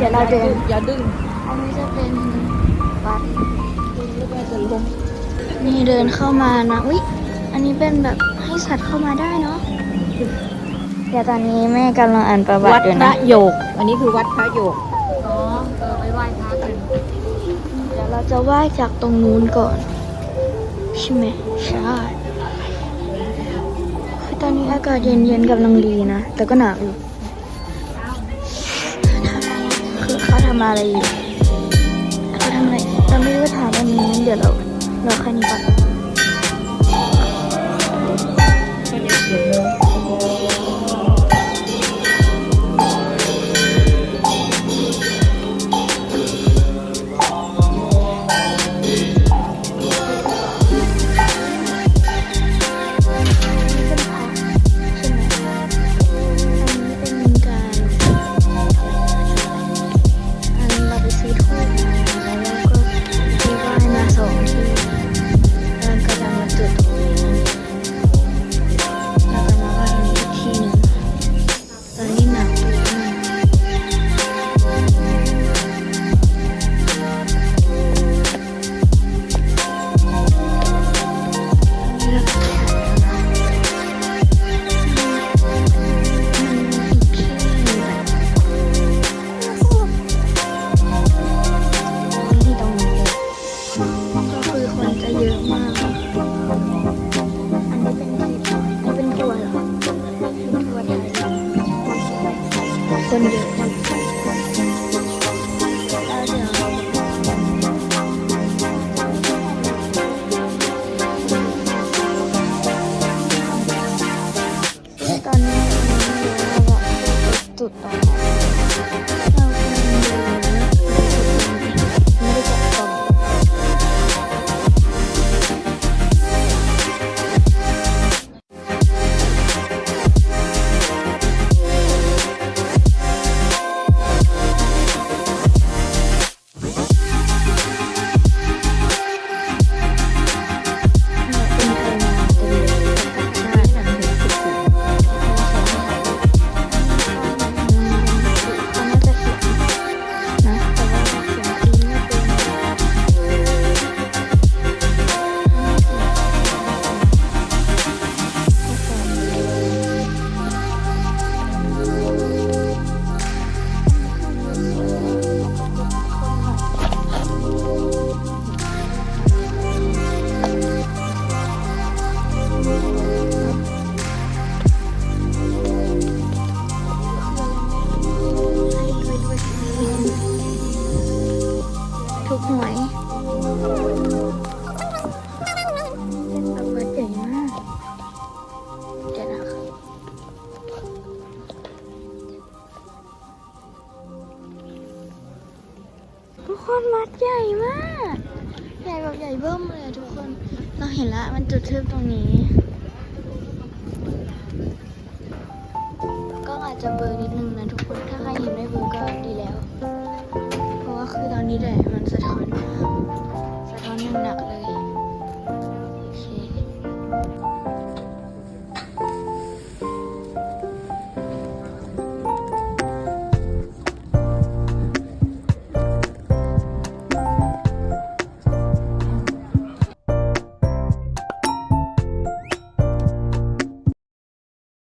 เดี๋ยวเราเดินอย่าดึงอันนี้จะเป็นวัดดึงแล้วแม่จะล้มนี่เดินเข้ามานะอุ๊ยอันนี้เป็นแบบให้สัตว์เข้ามาได้เนาะเดี๋ยวตอนนี้แม่กำลังอ่านประวัวัติดอยู่พนะระโยก อันนี้คือวัดพระโยก อ๋อเออไปไหว้พระกันเดี๋ยวเราจะไหว้จากตรงนู้นก่อนใช่ไหมใช่คือตอนนี้อากาศเย็นๆกำลังดีนะ แต่ก็หนาวอยู่ คือเขาทำอะไรอยู่เขาทำอะไรเราไม่รู้ว่าถามวันนี้เดี๋ยวเราเราแค่นี้ก่อนเป็น คนจะเยอะมาก อันนี้เป็นอะไรต่ออันนี้เป็นตัวเหรอเป็นตัวไทยคนเยอะมากแล้วเดี๋ยวตอนนี้เราก็จุดตร คนวัดใหญ่มาก ใหญ่แบบใหญ่เบิ่มเลยทุกคน เราเห็นละมันจุดทึบตรงนี้ ก็อาจจะเบอร์นิดนึงนะทุกคน ถ้าใครเห็นไม่เบอร์ก็ดีแล้ว เพราะว่าคือตอนนี้แดดมันสะท้อนมาก